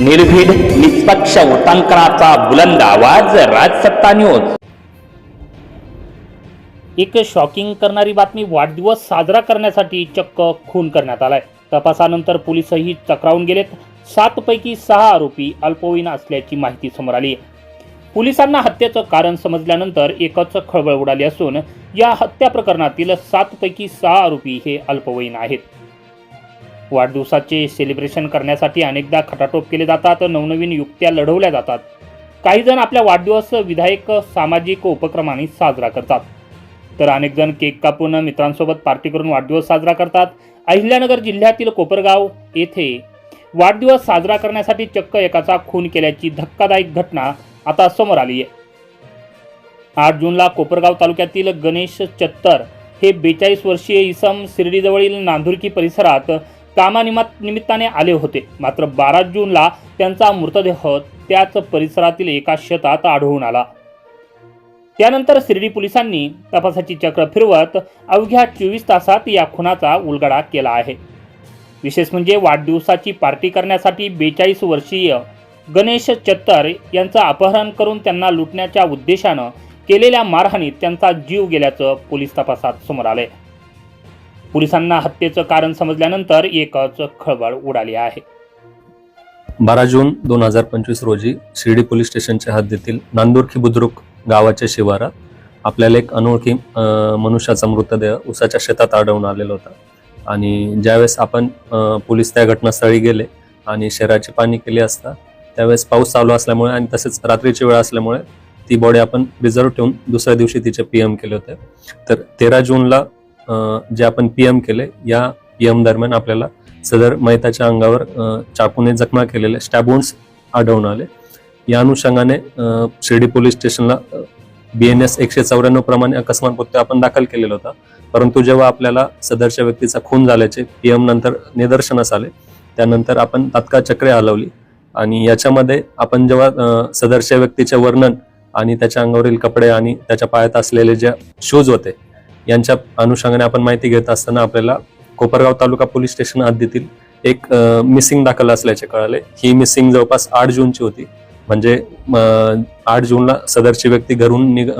निर्भीड निष्पक्ष वृत्तांकनाचा बुलंद आवाज राजसत्ता न्यूज. एक शॉकिंग करणारी बातमी वाढदिवस साजरा करण्यासाठी चक्क खून करण्यात आलाय. तपासानंतर पोलिसही चक्रावून गेलेत. सातपैकी सहा आरोपी अल्पवयीन असल्याची माहिती समोर आली आहे. पोलिसांना हत्येचं कारण समजल्यानंतर एकच खळबळ उडाली असून या हत्या प्रकरणातील सातपैकी सहा आरोपी हे अल्पवयीन आहेत. वाढदिवसाचे सेलिब्रेशन करण्यासाठी अनेकदा खटाटोप केले जातात नवनवीन युक्त्या लढवल्या जातात. काहीजण आपल्या वाढदिवस विधायक सामाजिक उपक्रमाने साजरा करतात. तर अनेकजण केक कापून मित्रांसोबत पार्टी करून वाढदिवस साजरा करतात. अहिल्यानगर जिल्ह्यातील कोपरगाव येथे वाढदिवस साजरा करण्यासाठी चक्क एकाचा खून केल्याची धक्कादायक घटना आता समोर आली आहे. आठ जूनला कोपरगाव तालुक्यातील गणेश चत्तर हे बेचाळीस वर्षीय इसम शिर्डीजवळील नांदुरकी परिसरात कामानिमित्त निमित्ताने आले होते. मात्र बारा जूनला त्यांचा मृतदेह त्याच परिसरातील एका शेतात आढळून आला. त्यानंतर शिर्डी पोलिसांनी तपासाची चक्र फिरवत अवघ्या चोवीस तासात या खुनाचा उलगडा केला आहे. विशेष म्हणजे वाढदिवसाची पार्टी करण्यासाठी बेचाळीस वर्षीय गणेश चत्तर यांचं अपहरण करून त्यांना लुटण्याच्या उद्देशानं केलेल्या मारहाणीत त्यांचा जीव गेल्याचं पोलीस तपासात समोर आलंय. पोलिसांना हत्येचं कारण समजल्यानंतर एकच खळबळ उडाली आहे. बारा जून दोन हजार पंचवीस रोजी शिर्डी पोलीस स्टेशनच्या हद्दीतील नांदुरखी बुद्रुक गावाच्या शिवारात आपल्याला एक अनोळखी मनुष्याचा मृतदेह उसाच्या शेतात आढळून आलेला होता. आणि ज्यावेळेस आपण पोलीस त्या घटनास्थळी गेले आणि शहराची पाणी केली असता त्यावेळेस पाऊस चालू असल्यामुळे आणि तसेच रात्रीची वेळ असल्यामुळे ती बॉडी आपण रिझर्व ठेवून दुसऱ्या दिवशी तिचे पी एम केले होते. तर तेरा जूनला जे आपण पी एम केले या पी एम दरम्यान आपल्याला सदर मैताच्या अंगावर चाकूने जखमा केलेले स्टॅबोन्स आढळून आले. या अनुषंगाने शिर्डी पोलीस स्टेशनला बी एन एस एकशे चौऱ्याण्णव प्रमाणे अकस्मात मृत्यू आपण दाखल केलेला होता. परंतु जेव्हा आपल्याला सदरच्या व्यक्तीचा खून झाल्याचे पी एम नंतर निदर्शनास आले त्यानंतर आपण तात्काळ चक्रे हलवली आणि याच्यामध्ये आपण जेव्हा सदरच्या व्यक्तीचे वर्णन आणि त्याच्या अंगावरील कपडे आणि त्याच्या पायात असलेले जे शूज होते यांच्या अनुषंगाने आपण माहिती घेत असताना आपल्याला कोपरगाव तालुका पोलीस स्टेशन हद्दीतील एक मिसिंग दाखल असल्याचे कळाले. ही मिसिंग जवळपास आठ जूनची होती. म्हणजे आठ जूनला सदरची व्यक्ती घरून निघ-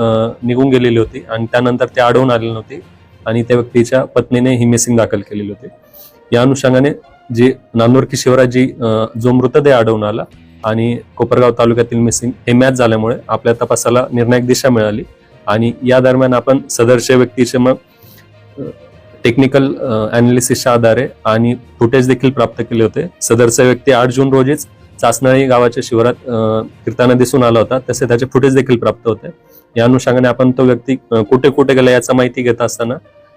निघून गेलेली होती आणि त्यानंतर ते आढळून आलेली नव्हती आणि त्या व्यक्तीच्या पत्नीने ही मिसिंग दाखल केलेली होती. या अनुषंगाने जी नांदुरकी किशिवराज जी जो मृतदेह आढळून आला आणि कोपरगाव तालुक्यातील मिसिंग हे मॅच झाल्यामुळे आपल्या तपासाला निर्णायक दिशा मिळाली. आणि या दरम्यान आपण सदरच्या व्यक्तीचे मग टेक्निकल अनालिसिसच्या आधारे आणि फुटेज देखील प्राप्त केले होते. सदरचा व्यक्ती आठ जून रोजीच चाचनाळी गावाच्या शिवारात फिरताना दिसून आला होता. तसे त्याचे फुटेज देखील प्राप्त होते. या अनुषंगाने आपण तो व्यक्ती कुठे कुठे गेला याचा माहिती घेत असताना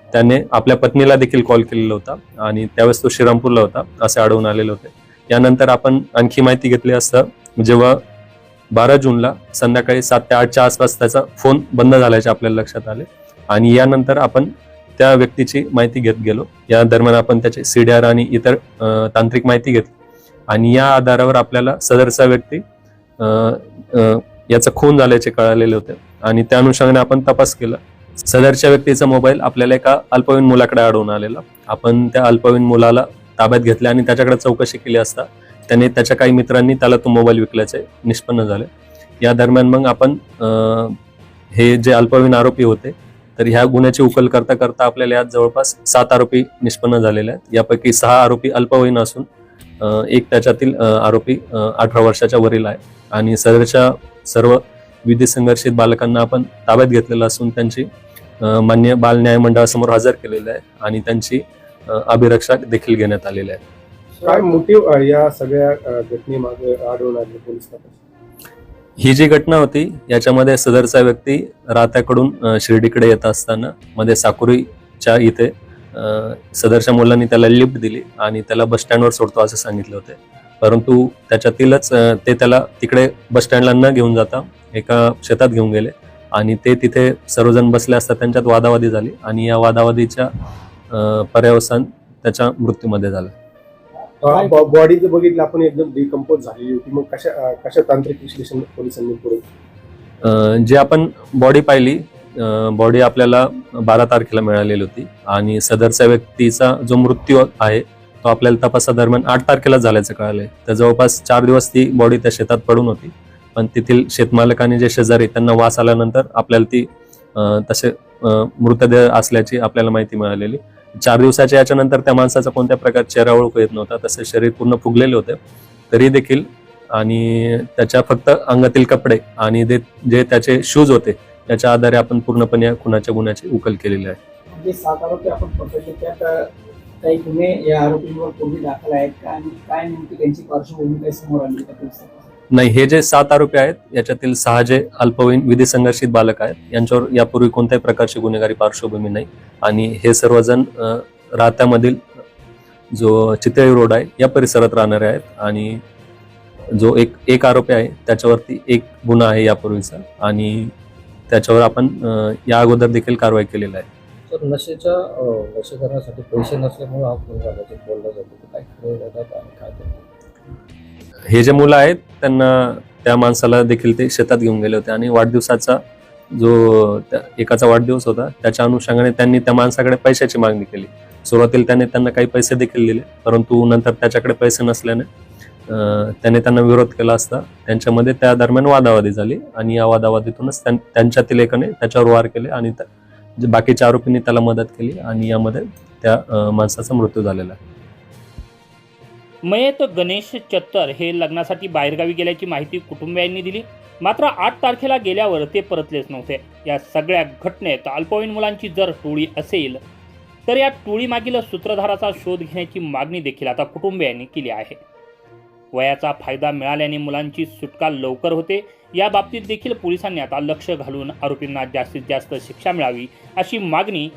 त्याने आपल्या पत्नीला देखील कॉल केलेला होता आणि त्यावेळेस तो श्रीरामपूरला होता असे आढळून आलेले होते. यानंतर आपण आणखी माहिती घेतली असता जेव्हा बारा जूनला संध्याकाळी सात ते आठच्या आसपास त्याचा फोन बंद झाल्याचे आपल्याला लक्षात आले. आणि यानंतर आपण त्या व्यक्तीची माहिती घेत गेलो. या दरम्यान आपण त्याचे सीडीआर आणि इतर तांत्रिक माहिती घेतली. आणि या आधारावर आपल्याला सदरचा व्यक्ती याचा खून झाल्याचे कळालेले होते. आणि त्या अनुषंगाने आपण तपास केला. सदरच्या व्यक्तीचा मोबाईल आपल्याला एका अल्पवयीन मुलाकडे अडवून आलेला. आपण त्या अल्पवयीन मुलाला ताब्यात घेतले आणि त्याच्याकडे चौकशी केली असता त्याने त्याच्या काही मित्रांनी त्याला तो मोबाईल विकल्याचे निष्पन्न झाले. या दरम्यान मग आपण हे जे अल्पवयीन आरोपी होते तर ह्या गुन्ह्याची उकल करता करता आपल्याला यात जवळपास सात आरोपी निष्पन्न झालेले आहेत. यापैकी सहा आरोपी अल्पवयीन असून एक त्याच्यातील आरोपी अठरा वर्षाच्या वरील आहे. आणि सर्वच्या सर्व विधी संघर्षित बालकांना आपण ताब्यात घेतलेलं असून त्यांची मान्य बाल न्याय मंडळासमोर हजर केलेलं आहे आणि त्यांची अभिरक्षा देखील घेण्यात आलेली आहे. काय मोटिव्ह या सगळ्या घटनेमागे आढळून आले पोलीस तपास? ही जी घटना होती याच्यामध्ये सदरचा व्यक्ती राहत्याकडून शिर्डीकडे येत असताना मध्ये साकुरीच्या इथे सदरच्या मुलांनी त्याला लिफ्ट दिली आणि त्याला बस स्टँडवर सोडतो असं सांगितले होते. परंतु त्याच्यातीलच ते त्याला तिकडे बस स्टँडला न घेऊन जाता एका शेतात घेऊन गेले आणि ते तिथे सर्वजण बसले असता त्यांच्यात वादावादी झाली आणि या वादावादीच्या पर्यावसान त्याच्या मृत्यूमध्ये झाला. बॉडी जर बघितलं आपण एकदम डिकम्पोज झालेली होती. मग कशा कशा तांत्रिक विश्लेषण पोलिसांनी पुढे? जी आपण बॉडी पाहिली बॉडी आपल्याला बारा तारखेला मिळालेली होती. आणि सदरच्या व्यक्तीचा जो मृत्यू आहे तो आपल्याला तपासादरम्यान आठ तारखेला झाल्याचं कळालंय. तर जवळपास चार दिवस ती बॉडी त्या शेतात पडून होती. पण तेथील शेतमालकाने जे शेजारी त्यांना वास आल्यानंतर आपल्याला ती तसे मृतदेह असल्याची आपल्याला माहिती मिळालेली. चार दिवसाच्या याच्यानंतर त्या माणसाचा कोणत्या प्रकार चेहरा ओळखू येत नव्हता तसे शरीर पूर्ण फुगलेले होते. तरी देखील आणि त्याच्या फक्त अंगातील कपडे आणि जे त्याचे शूज होते त्याच्या आधारे आपण पूर्णपणे या खुनाच्या गुन्ह्याची उकल केलेली आहे. जे सात आरोपी आपण पकडले त्यात काही गुन्हे या आरोपींवर पूर्वी दाखल आहेत का? आणि काय नेमकी त्यांची पार्श्वभूमी काही समोर आली का नाही हे जे सात आरोपी आहेत याच्यातील सहा जे अल्पवयीन विधी संघर्षित बालक आहेत यांच्यावर यापूर्वी कोणत्याही प्रकारची गुन्हेगारी पार्श्वभूमी नाही. आणि हे सर्वजण राहत्यामधील जो चितळी रोड आहे या परिसरात राहणारे आहेत. आणि जो एक एक आरोपी आहे त्याच्यावरती एक गुन्हा आहे यापूर्वीचा. आणि त्याच्यावर आपण या अगोदर देखील कारवाई केलेली आहे. तर नशेच्या लसीकरणासाठी पैसे नसल्यामुळे हा खून झाल्याचं बोललं काय खरं काय हे जे मुलं आहेत त्यांना त्या माणसाला देखील ते शेतात घेऊन गेले होते. आणि वाढदिवसाचा जो त्या एकाचा वाढदिवस होता त्याच्या अनुषंगाने त्यांनी त्या माणसाकडे पैशाची मागणी केली. सुरुवातीला त्याने त्यांना काही पैसे देखील दिले परंतु नंतर त्याच्याकडे पैसे नसल्याने त्याने त्यांना विरोध केला असता. त्यांच्यामध्ये त्या दरम्यान वादावादी झाली आणि या वादावादीतूनच त्यां- त्यांच्यातील एकाने त्याच्यावर वार केले आणि त्या- जे बाकीच्या आरोपींनी त्याला मदत केली आणि यामध्ये त्या माणसाचा मृत्यू झालेला आहे. मयत गणेश चत्तर हे लग्नासाठी बाहेरगावी गेल्याची माहिती कुटुंबियांनी दिली. मात्र आठ तारखेला गेल्यावर ते परतलेच नव्हते. या सगळ्या घटनेत अल्पवयीन मुलांची जर टोळी असेल तर या टोळीमागील सूत्रधाराचा शोध घेण्याची मागणी देखील आता कुटुंबियांनी केली आहे. वयाचा फायदा मिळाल्याने मुलांची सुटका लवकर होते. या बाबतीत देखील पोलिसांनी आता लक्ष घालून आरोपींना जास्तीत जास्त शिक्षा मिळावी अशी मागणी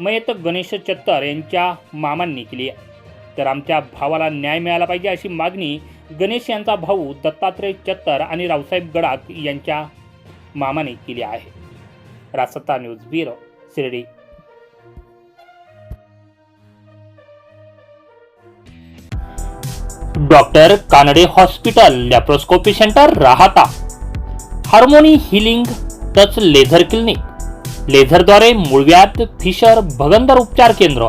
मयत गणेश चत्तर यांच्या मामांनी केली आहे. तर आमच्या भावाला न्याय मिळाला पाहिजे अशी मागणी गणेश यांचा भाऊ दत्तात्रय चत्तर आणि रावसाहेब गडाख यांच्या मामाने केली आहे. रासत्ता news bureau Shirdi. Doctor Kanade hospital laparoscopy centre Rahata. Harmony healing touch laser clinic. लेझरद्वारे मूळव्याध फिशर भगंदर उपचार केंद्र.